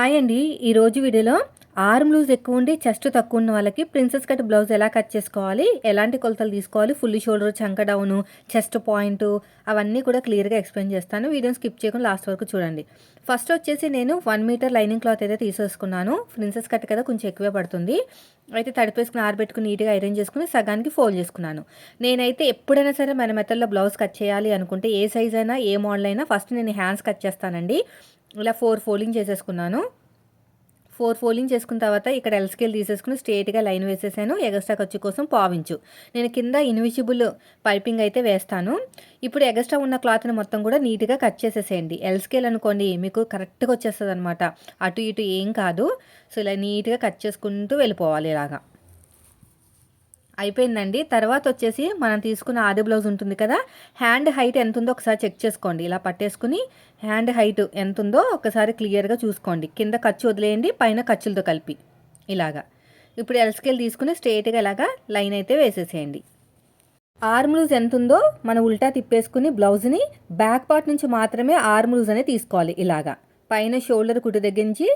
Hi అండి. ఈరోజు వీడియోలో ఆర్మ్ లూజ్ ఎక్కువ ఉండి చెస్ట్ తక్కువ ఉన్న వాళ్ళకి ప్రిన్సెస్ కట్ బ్లౌజ్ ఎలా కట్ చేసుకోవాలి ఎలాంటి కొలతలు తీసుకోవాలి ఫుల్ షోల్డర్ చంక డౌను చెస్ట్ పాయింట్ అవన్నీ కూడా క్లియర్గా ఎక్స్ప్లెయిన్ చేస్తాను. వీడియోని స్కిప్ చేయకుండా లాస్ట్ వరకు చూడండి. ఫస్ట్ వచ్చేసి నేను వన్ మీటర్ లైనింగ్ క్లాత్ అయితే తీసేసుకున్నాను. ప్రిన్సెస్ కట్ కదా కొంచెం ఎక్కువే పడుతుంది. అయితే తడిపేసుకుని ఆరబెట్టుకుని నీట్గా ఐరన్ చేసుకుని సగానికి ఫోల్డ్ చేసుకున్నాను. నేనైతే ఎప్పుడైనా సరే మన మెథడ్లో బ్లౌజ్ కట్ చేయాలి అనుకుంటే ఏ సైజ్ అయినా ఏ మోడల్ అయినా ఫస్ట్ నేను హ్యాండ్స్ కట్ చేస్తానండి. ఇలా ఫోర్ ఫోల్డింగ్ చేసేసుకున్నాను. ఫోర్ ఫోల్డింగ్ చేసుకున్న తర్వాత ఇక్కడ ఎల్ స్కేల్ తీసేసుకుని స్ట్రేట్గా లైన్ వేసేసాను. ఎగస్ట్రా ఖర్చు కోసం పావించు. నేను కింద ఇన్విజిబుల్ పైపింగ్ అయితే వేస్తాను. ఇప్పుడు ఎగస్ట్రా ఉన్న క్లాత్ని మొత్తం కూడా నీట్గా కట్ చేసేసేయండి. ఎల్ స్కేల్ అనుకోండి మీకు కరెక్ట్గా వచ్చేస్తుంది అనమాట అటు ఇటు ఏం కాదు. సో ఇలా నీట్గా కట్ చేసుకుంటూ వెళ్ళిపోవాలి ఇలాగా. అయిపోయిందండి. తర్వాత వచ్చేసి మనం తీసుకున్న ఆది బ్లౌజ్ ఉంటుంది కదా హ్యాండ్ హైట్ ఎంత ఉందో ఒకసారి చెక్ చేసుకోండి. ఇలా పట్టేసుకుని హ్యాండ్ హైట్ ఎంత ఉందో ఒకసారి క్లియర్గా చూసుకోండి. కింద ఖర్చు వదిలేయండి పైన ఖర్చులతో కలిపి. ఇలాగా. ఇప్పుడు ఎల్స్కేల్ తీసుకుని స్ట్రేట్గా ఇలాగా లైన్ అయితే వేసేసేయండి. ఆర్మ్ లూజ్ ఎంత ఉందో మనం ఉల్టా తిప్పేసుకుని బ్లౌజ్ని బ్యాక్ పార్ట్ నుంచి మాత్రమే ఆర్మ్ లూజ్ అనేది తీసుకోవాలి ఇలాగా. పైన షోల్డర్ కుట్టు దగ్గర నుంచి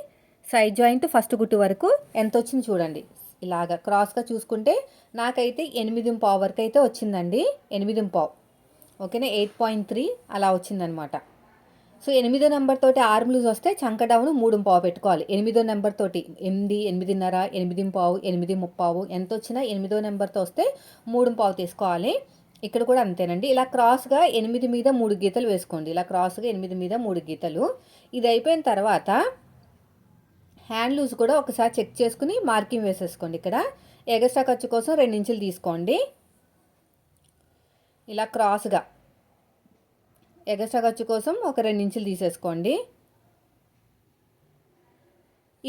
సైడ్ జాయింట్ ఫస్ట్ కుట్టు వరకు ఎంత వచ్చింది చూడండి. ఇలాగ క్రాస్గా చూసుకుంటే నాకైతే ఎనిమిది పావు వరకు అయితే వచ్చిందండి. ఎనిమిది పావు. ఓకేనా? ఎయిట్ పాయింట్ త్రీ అలా వచ్చిందనమాట. సో ఎనిమిదో నెంబర్ తోటి ఆర్మ్ లూజ్ వస్తే చంక డౌన్ మూడు పావు పెట్టుకోవాలి. ఎనిమిదో నెంబర్ తోటి ఎనిమిది ఎనిమిదిన్నర ఎనిమిది పావు ఎనిమిది ముప్పావు ఎంత వచ్చినా ఎనిమిదో నెంబర్తో వస్తే మూడు పావు తీసుకోవాలి. ఇక్కడ కూడా అంతేనండి. ఇలా క్రాస్గా ఎనిమిది మీద మూడు గీతలు వేసుకోండి. ఇలా క్రాస్గా ఎనిమిది మీద మూడు గీతలు. ఇది అయిపోయిన తర్వాత హ్యాండ్ లూజ్ కూడా ఒకసారి చెక్ చేసుకుని మార్కింగ్ వేసేసుకోండి ఇక్కడ. ఎగస్ట్రా ఖర్చు కోసం రెండు ఇంచులు తీసుకోండి. ఇలా క్రాస్గా. ఎగస్ట్రా ఖర్చు కోసం ఒక రెండు ఇంచులు తీసేసుకోండి.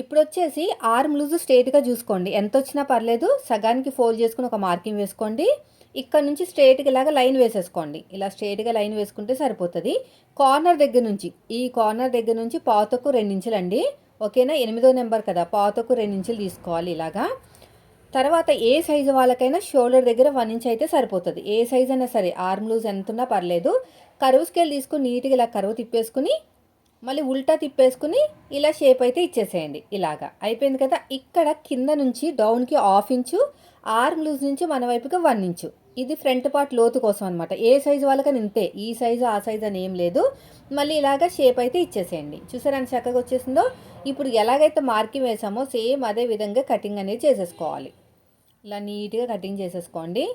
ఇప్పుడు వచ్చేసి ఆర్మ్ లూజ్ స్ట్రేట్గా చూసుకోండి. ఎంత వచ్చినా పర్లేదు సగానికి ఫోల్డ్ చేసుకుని ఒక మార్కింగ్ వేసుకోండి. ఇక్కడ నుంచి స్ట్రేట్గా ఇలాగా లైన్ వేసేసుకోండి. ఇలా స్ట్రేట్గా లైన్ వేసుకుంటే సరిపోతుంది. కార్నర్ దగ్గర నుంచి ఈ కార్నర్ దగ్గర నుంచి పాతకు రెండించులు అండి ఓకేనా? ఎనిమిదో నెంబర్ కదా. పాతకు రెండు ఇంచులు తీసుకోవాలి ఇలాగా. తర్వాత ఏ సైజు వాళ్ళకైనా షోల్డర్ దగ్గర వన్ ఇంచ్ అయితే సరిపోతుంది. ఏ సైజ్ అయినా సరే ఆర్మ్ లూజ్ ఎంత ఉన్నా పర్లేదు. కరువు స్కేల్ తీసుకుని నీట్గా ఇలా కరువు తిప్పేసుకుని మళ్ళీ ఉల్టా తిప్పేసుకుని ఇలా షేప్ అయితే ఇచ్చేసేయండి. ఇలాగా. అయిపోయింది కదా. ఇక్కడ కింద నుంచి డౌన్కి హాఫ్ ఇంచు ఆర్మ్ లూజ్ నుంచి మన వైపుకి వన్ ఇంచు. ఇది ఫ్రంట్ పార్ట్ లోతు కోసం అనమాట ఏ సైజు వాళ్ళకని ఇంతే. ఈ సైజు ఆ సైజు అని ఏం లేదు. మళ్ళీ ఇలాగ షేప్ అయితే ఇచ్చేసేయండి. చూసారా చక్కగా వచ్చేసిందో? ఇప్పుడు ఎలాగైతే మార్కింగ్ వేసామో సేమ్ అదే విధంగా కటింగ్ అనేది చేసేసుకోవాలి. ఇలా నీట్గా కటింగ్ చేసేసుకోండి.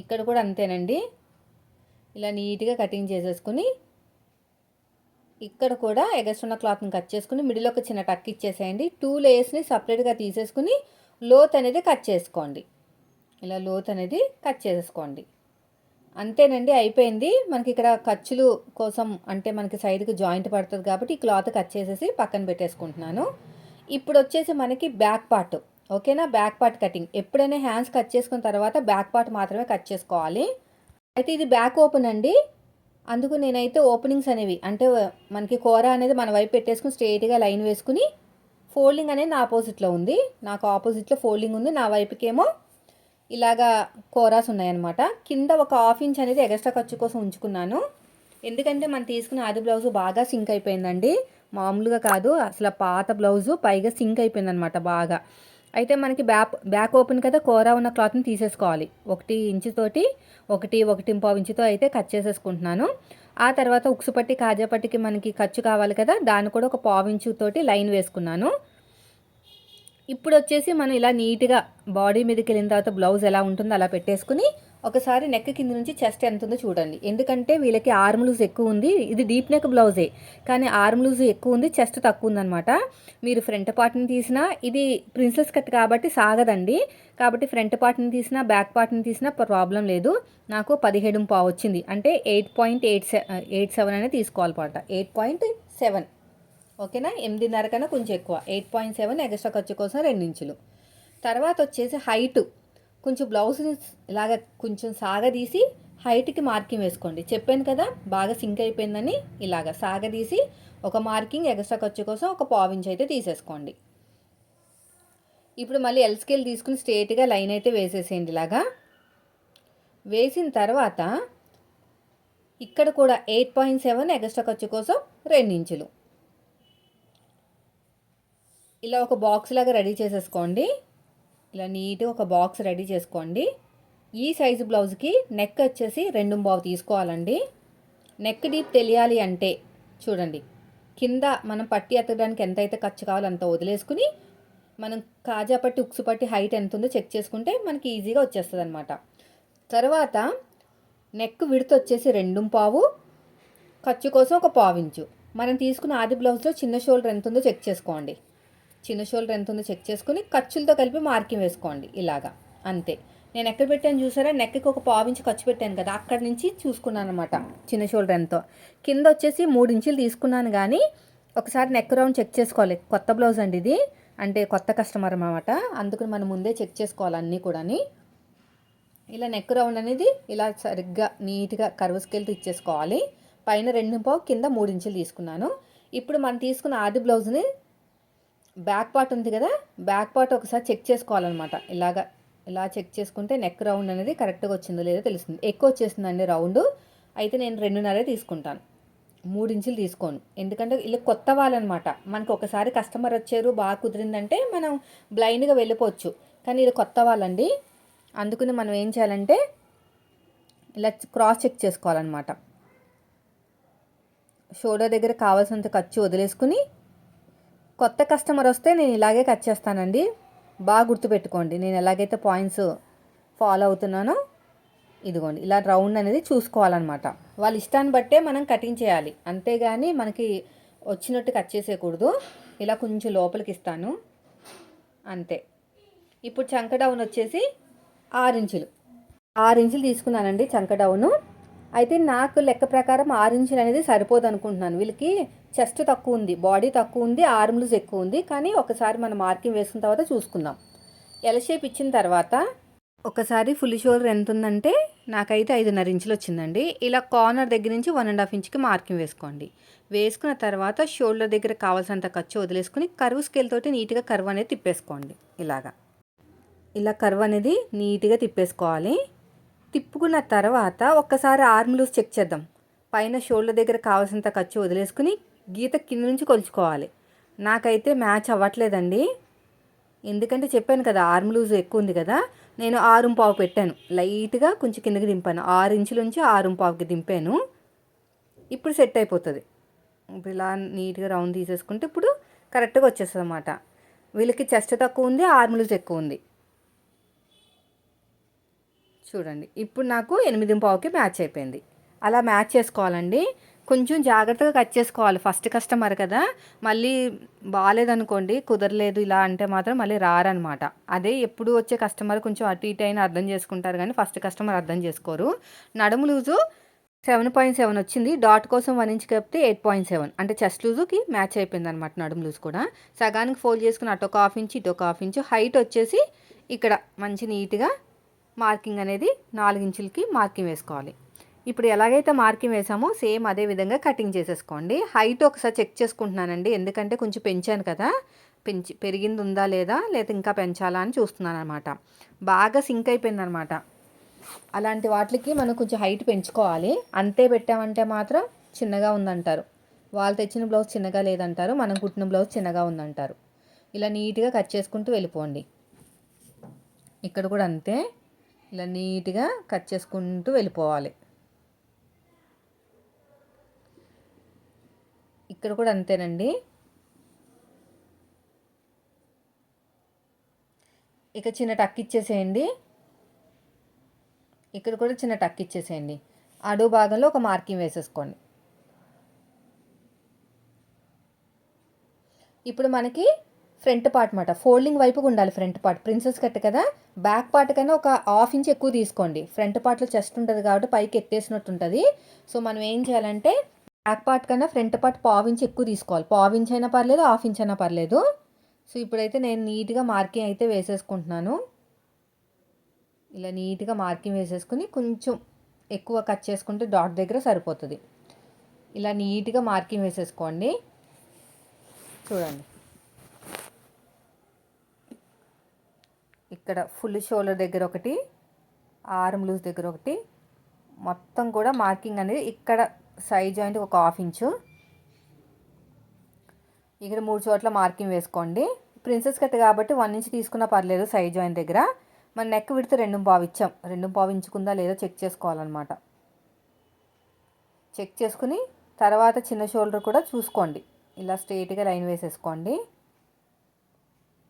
ఇక్కడ కూడా అంతేనండి. ఇలా నీట్గా కటింగ్ చేసేసుకుని ఇక్కడ కూడా ఎగస్ట్రున్న క్లాత్ని కట్ చేసుకుని మిడిల్ ఒక చిన్న టక్ ఇచ్చేసేయండి. టూ లేయర్స్ని సపరేట్గా తీసేసుకుని లోత్ అనేది కట్ చేసుకోండి. ఇలా లోతు అనేది కట్ చేసుకోండి అంతేనండి అయిపోయింది. మనకి ఇక్కడ ఖర్చులు కోసం అంటే మనకి సైడ్కి జాయింట్ పడుతుంది కాబట్టి ఈ క్లాత్ కట్ చేసేసి పక్కన పెట్టేసుకుంటున్నాను. ఇప్పుడు వచ్చేసి మనకి బ్యాక్ పార్ట్ ఓకేనా? Back part cutting. ఎప్పుడైనా హ్యాండ్స్ కట్ చేసుకున్న తర్వాత బ్యాక్ పార్ట్ మాత్రమే కట్ చేసుకోవాలి. అయితే ఇది బ్యాక్ ఓపెన్ అండి. అందుకు నేనైతే ఓపెనింగ్స్ అనేవి అంటే మనకి కూర అనేది మన వైపు పెట్టేసుకుని స్ట్రైట్గా లైన్ వేసుకుని ఫోల్డింగ్ అనేది నా ఆపోజిట్లో ఉంది. నాకు ఆపోజిట్లో ఫోల్డింగ్ ఉంది. నా వైపుకేమో ఇలాగా కోరాస్ ఉన్నాయన్నమాట. కింద ఒక హాఫ్ ఇంచ్ అనేది ఎక్స్ట్రా ఖర్చు కోసం ఉంచుకున్నాను. ఎందుకంటే మనం తీసుకున్న ఆది బ్లౌజు బాగా సింక్ అయిపోయిందండి. మామూలుగా కాదు అసలు పాత బ్లౌజు పైగా సింక్ అయిపోయిందనమాట బాగా. అయితే మనకి బ్యాక్ బ్యాక్ ఓపెన్ కదా కూర ఉన్న క్లాత్ని తీసేసుకోవాలి. ఒకటి ఇంచుతోటి ఒకటి ఒకటి పావు ఇంచుతో అయితే కట్ చేసేసుకుంటున్నాను. ఆ తర్వాత ఉక్సుపట్టి కాజాపట్టికి మనకి ఖర్చు కావాలి కదా దాన్ని కూడా ఒక పావు ఇంచుతోటి లైన్ వేసుకున్నాను. ఇప్పుడు వచ్చేసి మనం ఇలా నీట్గా బాడీ మీదకి వెళ్ళిన తర్వాత బ్లౌజ్ ఎలా ఉంటుందో అలా పెట్టేసుకుని ఒకసారి నెక్ కింద నుంచి చెస్ట్ ఎంత ఉందో చూడండి. ఎందుకంటే వీళ్ళకి ఆర్మ్ లూజ్ ఎక్కువ ఉంది. ఇది డీప్ నెక్ బ్లౌజే. కానీ ఆర్మ్ లూజ్ ఎక్కువ ఉంది చెస్ట్ తక్కువ ఉందనమాట మీరు ఫ్రంట్ పార్ట్ని తీసినా ఇది ప్రిన్సెస్ కట్ కాబట్టి సాగదండి. కాబట్టి ఫ్రంట్ పార్ట్ని తీసినా బ్యాక్ పార్ట్ని తీసినా ప్రాబ్లం లేదు. నాకు పదిహేడు పావు వచ్చింది. అంటే eight point eight eight seven అనేది తీసుకోవాలన్నమాట. Eight point seven. ఓకేనా? ఎనిమిదిన్నర కన్నా కొంచెం ఎక్కువ. ఎయిట్ పాయింట్ సెవెన్ ఎక్స్ట్రా ఖర్చు కోసం రెండు ఇంచులు. తర్వాత వచ్చేసి హైట్. కొంచెం బ్లౌజ్ని ఇలాగ కొంచెం సాగదీసి హైట్కి మార్కింగ్ వేసుకోండి. చెప్పాను కదా బాగా సింక్ అయిపోయిందని ఇలాగ సాగదీసి ఒక మార్కింగ్ ఎక్స్ట్రా ఖర్చు కోసం ఒక పావించ్ అయితే తీసేసుకోండి. ఇప్పుడు మళ్ళీ ఎల్ స్కేల్ తీసుకుని స్ట్రేట్గా లైన్ అయితే వేసేసేయండి ఇలాగా. వేసిన తర్వాత ఇక్కడ కూడా ఎయిట్ పాయింట్ సెవెన్ ఎక్స్ట్రా ఖర్చు కోసం రెండు ఇంచులు. ఇలా ఒక బాక్స్ లాగా రెడీ చేసేసుకోండి. ఇలా నీట్గా ఒక బాక్స్ రెడీ చేసుకోండి. ఈ సైజు బ్లౌజ్కి నెక్ వచ్చేసి రెండు బావు తీసుకోవాలండి. నెక్ డీప్ తెలియాలి అంటే చూడండి కింద మనం పట్టి ఎత్తడానికి ఎంత అయితే ఖర్చు కావాలో అంత వదిలేసుకుని మనం కాజా పట్టి ఉక్సు పట్టి హైట్ ఎంత ఉందో చెక్ చేసుకుంటే మనకి ఈజీగా వచ్చేస్తుంది అనమాట తర్వాత నెక్ విడత వచ్చేసి రెండు పావు ఖర్చు కోసం ఒక పావించు మనం తీసుకున్న ఆది బ్లౌజ్లో చిన్న షోల్డర్ ఎంత ఉందో చెక్ చేసుకోండి. చిన్న షోల్డర్ ఎంత ఉందో చెక్ చేసుకుని ఖర్చులతో కలిపి మార్కింగ్ వేసుకోండి ఇలాగా. అంతే. నేను ఎక్కడ పెట్టాను చూసారా? నెక్కి ఒక పావించి ఖర్చు పెట్టాను కదా అక్కడి నుంచి చూసుకున్నాను అనమాట చిన్న షోల్డర్ ఎంతో. కింద వచ్చేసి మూడు ఇంచులు తీసుకున్నాను కానీ ఒకసారి నెక్ రౌండ్ చెక్ చేసుకోవాలి. కొత్త బ్లౌజ్ అండి ఇది. అంటే కొత్త కస్టమర్ అనమాట అందుకని మనం ముందే చెక్ చేసుకోవాలి అన్నీ కూడాని. ఇలా నెక్ రౌండ్ అనేది ఇలా సరిగ్గా నీట్గా కర్వ్ స్కేల్తో ఇచ్చేసుకోవాలి. పైన రెండు పావు కింద మూడు ఇంచులు తీసుకున్నాను. ఇప్పుడు మనం తీసుకున్న ఆది బ్లౌజ్ని బ్యాక్ పార్ట్ ఉంది కదా బ్యాక్ పార్ట్ ఒకసారి చెక్ చేసుకోవాలన్నమాట. ఇలాగా ఇలా చెక్ చేసుకుంటే నెక్ రౌండ్ అనేది కరెక్ట్గా వచ్చిందో లేదో తెలుస్తుంది. ఎక్కువ వచ్చేసిందండి రౌండ్ అయితే నేను రెండున్నరే తీసుకుంటాను. మూడు ఇంచులు తీసుకోను. ఎందుకంటే ఇలా కొత్త వాళ్ళనమాట. మనకు ఒకసారి కస్టమర్ వచ్చారు బాగా కుదిరిందంటే మనం బ్లైండ్గా వెళ్ళిపోవచ్చు. కానీ ఇది కొత్త వాళ్ళండి. అందుకని మనం ఏం చేయాలంటే ఇలా క్రాస్ చెక్ చేసుకోవాలన్నమాట. షోల్డర్ దగ్గర కావాల్సినంత ఖర్చు వదిలేసుకుని కొత్త కస్టమర్ వస్తే నేను ఇలాగే కట్ చేస్తానండి. బాగా గుర్తుపెట్టుకోండి. నేను ఎలాగైతే పాయింట్స్ ఫాలో అవుతున్నానో ఇదిగోండి. ఇలా రౌండ్ అనేది చూసుకోవాలన్నమాట. వాళ్ళ ఇష్టాన్ని బట్టే మనం కటింగ్ చేయాలి. అంతేగాని మనకి వచ్చినట్టు కట్ చేసేయకూడదు. ఇలా కొంచెం లోపలికి ఇస్తాను. అంతే. ఇప్పుడు చంక డౌన్ వచ్చేసి ఆరు ఇంచులు. ఆరు ఇంచులు తీసుకున్నానండి చంక డౌను అయితే నాకు లెక్క ప్రకారం ఆరు ఇంచులు అనేది సరిపోదు అనుకుంటున్నాను. వీళ్ళకి చెస్ట్ తక్కువ ఉంది బాడీ తక్కువ ఉంది ఆర్మ్లూస్ ఎక్కువ ఉంది. కానీ ఒకసారి మనం మార్కింగ్ వేసుకున్న తర్వాత చూసుకుందాం. ఎల్ షేప్ ఇచ్చిన తర్వాత ఒకసారి ఫుల్ షోల్డర్ ఎంత ఉందంటే నాకైతే ఐదున్నర ఇంచులు వచ్చిందండి. ఇలా కార్నర్ దగ్గర నుంచి వన్ అండ్ హాఫ్ ఇంచ్కి మార్కింగ్ వేసుకోండి. వేసుకున్న తర్వాత షోల్డర్ దగ్గర కావాల్సినంత ఖర్చు వదిలేసుకుని కరువు స్కేల్ తోటి నీట్గా కరువు అనేది తిప్పేసుకోండి. ఇలాగా. ఇలా కర్వ్ అనేది నీట్గా తిప్పేసుకోవాలి. తిప్పుకున్న తర్వాత ఒక్కసారి ఆర్మ్ లూజ్ చెక్ చేద్దాం. పైన షోల్డర్ దగ్గర కావాల్సినంత ఖర్చు వదిలేసుకుని గీత కింద నుంచి కొలుచుకోవాలి. నాకైతే మ్యాచ్ అవ్వట్లేదండి. ఎందుకంటే చెప్పాను కదా ఆర్మ్ లూజ్ ఎక్కువ ఉంది కదా నేను ఆరు పావు పెట్టాను. లైట్గా కొంచెం కిందకి దింపాను. ఆరు ఇంచుల నుంచి ఆరు పావుకి దింపాను. ఇప్పుడు సెట్ అయిపోతుంది. ఇప్పుడు ఇలా నీట్గా రౌండ్ తీసేసుకుంటే ఇప్పుడు కరెక్ట్గా వచ్చేస్తుంది అన్నమాట వీళ్ళకి చెస్ట్ తక్కువ ఉంది ఆర్మ్ లూజ్ ఎక్కువ ఉంది. చూడండి. ఇప్పుడు నాకు ఎనిమిది పావుకి మ్యాచ్ అయిపోయింది. అలా మ్యాచ్ చేసుకోవాలండి. కొంచెం జాగ్రత్తగా కట్ చేసుకోవాలి. ఫస్ట్ కస్టమర్ కదా. మళ్ళీ బాగాలేదనుకోండి కుదరలేదు ఇలా అంటే మాత్రం మళ్ళీ రారనమాట. అదే ఎప్పుడు వచ్చే కస్టమర్ కొంచెం అటు ఇటు అయినా అర్థం చేసుకుంటారు కానీ ఫస్ట్ కస్టమర్ అర్థం చేసుకోరు. నడుము లూజు సెవెన్ పాయింట్ సెవెన్ వచ్చింది. డాట్ కోసం వన్ ఇంచ్ కప్పితే ఎయిట్ పాయింట్ సెవెన్. అంటే చెస్ట్ లూజుకి మ్యాచ్ అయిపోయింది అనమాట నడుము లూజ్ కూడా. సగానికి ఫోల్డ్ చేసుకుని అటు ఒక హాఫ్ ఇంచ్ ఇటు ఒక హాఫ్ ఇంచ్ హైట్ వచ్చేసి ఇక్కడ మంచి నీట్గా మార్కింగ్ అనేది నాలుగు ఇంచులకి మార్కింగ్ వేసుకోవాలి. ఇప్పుడు ఎలాగైతే మార్కింగ్ వేసామో సేమ్ అదే విధంగా కటింగ్ చేసేసుకోండి. హైట్ ఒకసారి చెక్ చేసుకుంటున్నానండి. ఎందుకంటే కొంచెం పెంచాను కదా. పెంచి పెరిగింది ఉందా లేదా? లేదా ఇంకా పెంచాలా అని చూస్తున్నాను అనమాట బాగా సింక్ అయిపోయింది అనమాట అలాంటి వాటికి మనం కొంచెం హైట్ పెంచుకోవాలి. అంతే పెట్టామంటే మాత్రం చిన్నగా ఉందంటారు. వాళ్ళు తెచ్చిన బ్లౌజ్ చిన్నగా లేదంటారు. మనం కుట్టిన బ్లౌజ్ చిన్నగా ఉందంటారు. ఇలా నీట్గా కట్ చేసుకుంటూ వెళ్ళిపోండి. ఇక్కడ కూడా అంతే. ఇలా నీట్గా కట్ చేసుకుంటూ వెళ్ళిపోవాలి. ఇక్కడ కూడా అంతేనండి. ఇక చిన్న టక్ ఇచ్చేసేయండి. ఇక్కడ కూడా చిన్న టక్ ఇచ్చేసేయండి. అడుగు భాగంలో ఒక మార్కింగ్ వేసేసుకోండి. ఇప్పుడు మనకి ఫ్రంట్ పార్ట్ మాట. ఫోల్డింగ్ వైపుగా ఉండాలి ఫ్రంట్ పార్ట్. ప్రిన్సెస్ కట్ కదా? బ్యాక్ పార్ట్ కన్నా ఒక హాఫ్ ఇంచ్ ఎక్కువ తీసుకోండి. ఫ్రంట్ పార్ట్లో చెస్ట్ ఉంటుంది కాబట్టి పైకి ఎత్తేసినట్టు ఉంటుంది. సో మనం ఏం చేయాలంటే బ్యాక్ పార్ట్ కన్నా ఫ్రంట్ పార్ట్ పావు ఇంచ్ ఎక్కువ తీసుకోవాలి. పావు ఇంచ్ అయినా పర్లేదు హాఫ్ ఇంచ్ అయినా పర్లేదు. సో ఇప్పుడైతే నేను నీట్గా మార్కింగ్ అయితే వేసేసుకుంటున్నాను. ఇలా నీట్గా మార్కింగ్ వేసేసుకుని కొంచెం ఎక్కువ కట్ చేసుకుంటే డాట్ దగ్గర సరిపోతుంది. ఇలా నీట్గా మార్కింగ్ వేసేసుకోండి. చూడండి. ఇక్కడ ఫుల్ షోల్డర్ దగ్గర ఒకటి ఆర్మ్ లూజ్ దగ్గర ఒకటి. మొత్తం కూడా మార్కింగ్ అనేది ఇక్కడ సైడ్ జాయింట్ ఒక హాఫ్ ఇంచు. ఇక్కడ మూడు చోట్ల మార్కింగ్ వేసుకోండి. ప్రిన్సెస్ కట్ కాబట్టి వన్ ఇంచ్ తీసుకున్నా పర్లేదు సైడ్ జాయింట్ దగ్గర. మన నెక్ విడితే రెండు పావు ఇచ్చాం. రెండు పావు ఇంచుకుందా లేదో చెక్ చేసుకోవాలన్నమాట. చెక్ చేసుకుని తర్వాత చిన్న షోల్డర్ కూడా చూసుకోండి. ఇలా స్ట్రైట్గా లైన్ వేసేసుకోండి.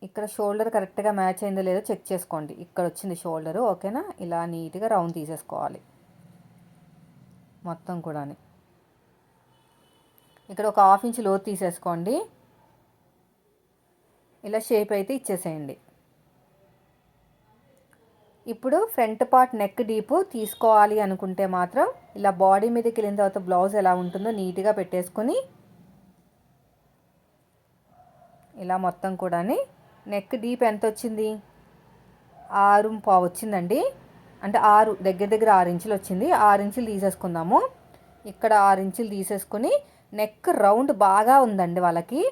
ఇక్కడ షోల్డర్ కరెక్ట్గా మ్యాచ్ అయిందో లేదో చెక్ చేసుకోండి. ఇక్కడ వచ్చింది షోల్డర్ ఓకేనా? ఇలా నీట్గా రౌండ్ తీసేసుకోవాలి. మొత్తం కూడా ఇక్కడ ఒక హాఫ్ ఇంచ్ లోతు తీసేసుకోండి. ఇలా షేప్ అయితే ఇచ్చేసేయండి. ఇప్పుడు ఫ్రంట్ పార్ట్ నెక్ డీపు తీసుకోవాలి అనుకుంటే మాత్రం ఇలా బాడీ మీదకి వెళ్ళిన తర్వాత బ్లౌజ్ ఎలా ఉంటుందో నీట్గా పెట్టేసుకొని ఇలా మొత్తం కూడా నెక్ డీప్ ఎంత వచ్చింది ఆరు పావు వచ్చిందండి అంటే ఆరు దగ్గర దగ్గర ఆరు ఇంచులు వచ్చింది. ఆరు ఇంచులు తీసేసుకుందాము. ఇక్కడ ఆరు ఇంచులు తీసేసుకుని నెక్ రౌండ్ బాగా ఉందండి వాళ్ళకి.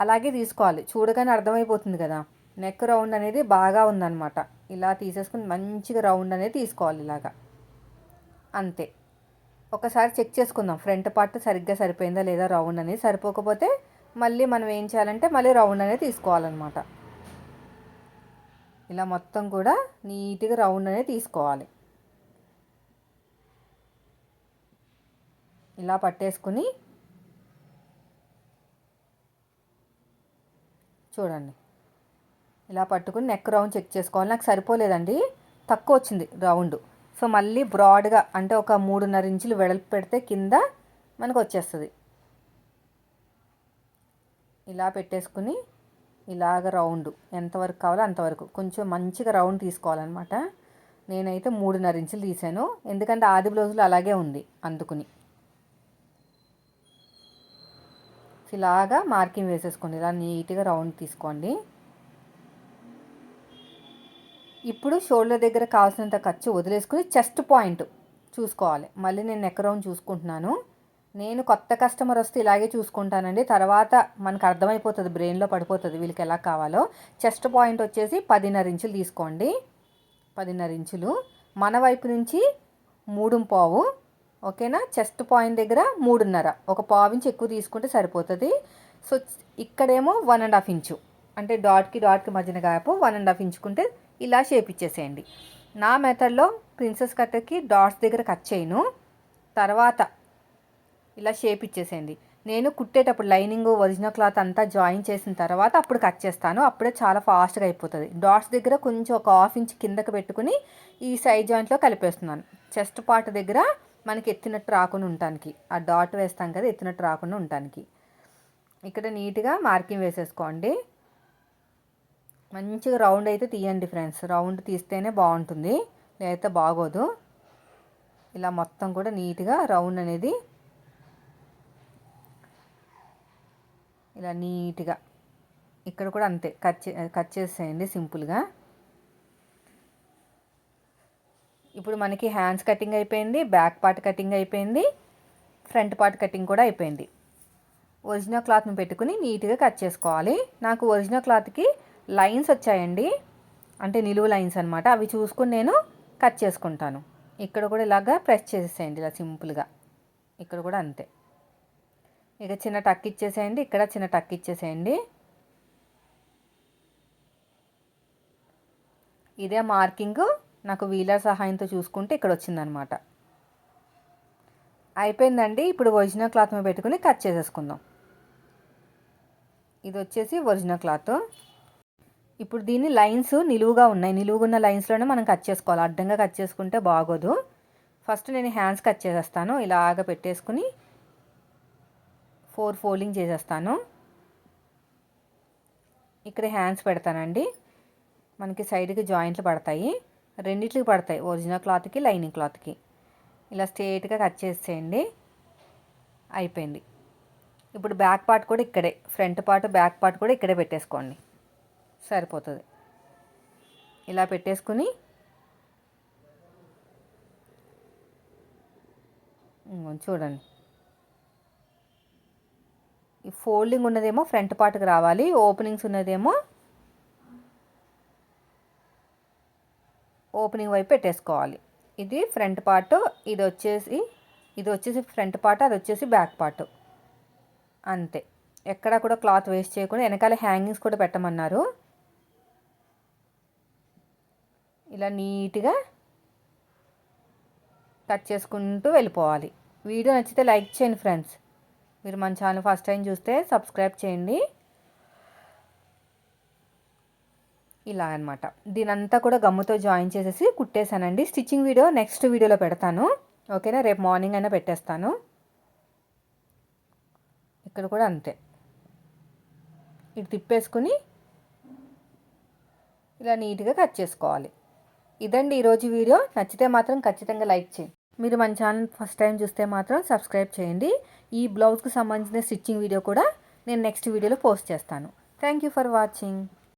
అలాగే తీసుకోవాలి. చూడగానే అర్థమైపోతుంది కదా. నెక్ రౌండ్ అనేది బాగా ఉందన్నమాట. ఇలా తీసేసుకుని మంచిగా రౌండ్ అనేది తీసుకోవాలి ఇలాగా. అంతే. ఒకసారి చెక్ చేసుకుందాం. ఫ్రంట్ పార్ట్ సరిగ్గా సరిపోయిందా లేదా రౌండ్ అనేది సరిపోకపోతే మళ్ళీ మనం ఏం చేయాలంటే మళ్ళీ రౌండ్ అనేది తీసుకోవాలన్నమాట. ఇలా మొత్తం కూడా నీట్గా రౌండ్ అనేది తీసుకోవాలి. ఇలా పట్టేసుకుని చూడండి. ఇలా పట్టుకుని నెక్ రౌండ్ చెక్ చేసుకోవాలి. నాకు సరిపోలేదండి. తక్కువ వచ్చింది రౌండ్. సో మళ్ళీ బ్రాడ్గా అంటే ఒక మూడున్నర ఇంచులు వెడల్పు పెడితే కింద మనకు వచ్చేస్తుంది. ఇలా పెట్టేసుకుని ఇలాగ రౌండ్. ఎంతవరకు కావాలో అంతవరకు కొంచెం మంచిగా రౌండ్ తీసుకోవాలన్నమాట. నేనైతే మూడున్నర ఇంచులు తీసాను. ఎందుకంటే ఆది బ్లౌజులు అలాగే ఉంది అందుకుని. ఇలాగా మార్కింగ్ వేసేసుకోండి. ఇలా నీట్గా రౌండ్ తీసుకోండి. ఇప్పుడు షోల్డర్ దగ్గర కావాల్సినంత ఖర్చు వదిలేసుకుని చెస్ట్ పాయింట్ చూసుకోవాలి. మళ్ళీ నేను నెక్ రౌండ్ చూసుకుంటున్నాను. నేను కొత్త కస్టమర్ వస్తే ఇలాగే చూసుకుంటానండి. తర్వాత మనకు అర్థమైపోతుంది బ్రెయిన్లో పడిపోతుంది వీళ్ళకి ఎలా కావాలో. చెస్ట్ పాయింట్ వచ్చేసి పదిన్నర ఇంచులు తీసుకోండి. పదిన్నర ఇంచులు. మన వైపు నుంచి మూడు పావు ఓకేనా? చెస్ట్ పాయింట్ దగ్గర మూడున్నర. ఒక పావు ఇంచు ఎక్కువ తీసుకుంటే సరిపోతుంది. సో ఇక్కడేమో వన్ అండ్ హాఫ్ ఇంచు. అంటే డాట్కి డాట్కి మధ్యన గాయపు వన్ అండ్ హాఫ్ ఇంచుకుంటే ఇలా షేప్ ఇచ్చేసేయండి. నా మెథడ్లో ప్రిన్సెస్ కట్టకి డాట్స్ దగ్గర కట్ చేయను. తర్వాత ఇలా షేప్ ఇచ్చేసేయండి. నేను కుట్టేటప్పుడు లైనింగ్ ఒరిజినల్ క్లాత్ అంతా జాయిన్ చేసిన తర్వాత అప్పుడు కట్ చేస్తాను. అప్పుడే చాలా ఫాస్ట్గా అయిపోతుంది. డాట్స్ దగ్గర కొంచెం ఒక హాఫ్ ఇంచ్ కిందకి పెట్టుకుని ఈ సైడ్ జాయింట్లో కలిపేస్తున్నాను. చెస్ట్ పార్ట్ దగ్గర మనకి ఎత్తినట్టు రాకుండా ఉండటానికి. ఆ డాట్ వేస్తాం కదా ఎత్తినట్టు రాకుండా ఉండటానికి. ఇక్కడ నీట్గా మార్కింగ్ వేసేసుకోండి. మంచిగా రౌండ్ అయితే తీయండి ఫ్రెండ్స్ రౌండ్ తీస్తేనే బాగుంటుంది. లేకపోతే బాగోదు. ఇలా మొత్తం కూడా నీట్గా రౌండ్ అనేది ఇలా నీట్గా. ఇక్కడ కూడా అంతే. కట్ చే కట్ చేసేయండి సింపుల్గా. ఇప్పుడు మనకి హ్యాండ్స్ కటింగ్ అయిపోయింది బ్యాక్ పార్ట్ కటింగ్ అయిపోయింది ఫ్రంట్ పార్ట్ కటింగ్ కూడా అయిపోయింది. ఒరిజినల్ క్లాత్ని పెట్టుకుని నీట్గా కట్ చేసుకోవాలి. నాకు ఒరిజినల్ క్లాత్కి లైన్స్ వచ్చాయండి. అంటే నిలువు లైన్స్ అనమాట అవి చూసుకుని నేను కట్ చేసుకుంటాను. ఇక్కడ కూడా ఇలాగా ప్రెస్ చేసేసేయండి ఇలా సింపుల్గా. ఇక్కడ కూడా అంతే. ఇక చిన్న టక్ ఇచ్చేసేయండి ఇక్కడ చిన్న టక్ ఇచ్చేసేయండి. ఇదే మార్కింగ్ నాకు వీలర్ సహాయంతో చూసుకుంటే ఇక్కడ వచ్చిందనమాట. అయిపోయిందండి ఇప్పుడు ఒరిజినల్ క్లాత్ మీద పెట్టుకుని కట్ చేసేసుకుందాం. ఇది వచ్చేసి ఒరిజినల్ క్లాత్. ఇప్పుడు దీన్ని లైన్స్ నిలువుగా ఉన్నాయి నిలువుగా ఉన్న లైన్స్లోనే మనం కట్ చేసుకోవాలి. అడ్డంగా కట్ చేసుకుంటే బాగోదు. ఫస్ట్ నేను హ్యాండ్స్ కట్ చేసేస్తాను ఇలాగ పెట్టేసుకుని ఫోర్ ఫోల్డింగ్ చేసేస్తాను. ఇక్కడ హ్యాండ్స్ పెడతానండి. మనకి సైడ్కి జాయింట్లు పడతాయి. రెండిట్లకి పడతాయి. ఒరిజినల్ క్లాత్కి లైనింగ్ క్లాత్కి. ఇలా స్ట్రేట్గా కట్ చేసేయండి. అయిపోయింది. ఇప్పుడు బ్యాక్ పార్ట్ కూడా ఇక్కడే. ఫ్రంట్ పార్ట్ బ్యాక్ పార్ట్ కూడా ఇక్కడే పెట్టేసుకోండి. సరిపోతుంది. ఇలా పెట్టేసుకుని చూడండి. ఈ ఫోల్డింగ్ ఉన్నదేమో ఫ్రంట్ పార్ట్కి రావాలి ఓపెనింగ్స్ ఉన్నదేమో ఓపెనింగ్ వైపు పెట్టేసుకోవాలి. ఇది ఫ్రంట్ పార్ట్ ఇది వచ్చేసి ఇది వచ్చేసి ఫ్రంట్ పార్ట్ అది వచ్చేసి బ్యాక్ పార్ట్. అంతే. ఎక్కడా కూడా క్లాత్ వేస్ట్ చేయకుండా వెనకాల హ్యాంగింగ్స్ కూడా పెట్టమన్నారు. ఇలా నీట్గా కట్ చేసుకుంటూ వెళ్ళిపోవాలి. వీడియో నచ్చితే లైక్ చేయండి ఫ్రెండ్స్. మీరు మన ఛానల్ ఫస్ట్ టైం చూస్తే సబ్స్క్రైబ్ చేయండి. ఇలా అనమాట దీనంతా కూడా గమ్ముతో జాయిన్ చేసేసి కుట్టేశానండి. స్టిచ్చింగ్ వీడియో నెక్స్ట్ వీడియోలో పెడతాను. ఓకేనా? రేపు మార్నింగ్ అయినా పెట్టేస్తాను. ఇక్కడ కూడా అంతే. ఇటు తిప్పేసుకుని ఇలా నీట్గా కట్ చేసుకోవాలి. ఇదండి ఈరోజు వీడియో. నచ్చితే మాత్రం ఖచ్చితంగా లైక్ చేయండి. మీరు మన ఛానల్ ఫస్ట్ టైం చూస్తే మాత్రం సబ్స్క్రైబ్ చేయండి. ఈ బ్లౌజ్కి సంబంధించిన స్టిచ్చింగ్ వీడియో కూడా నేను నెక్స్ట్ వీడియోలో పోస్ట్ చేస్తాను. Thank you for watching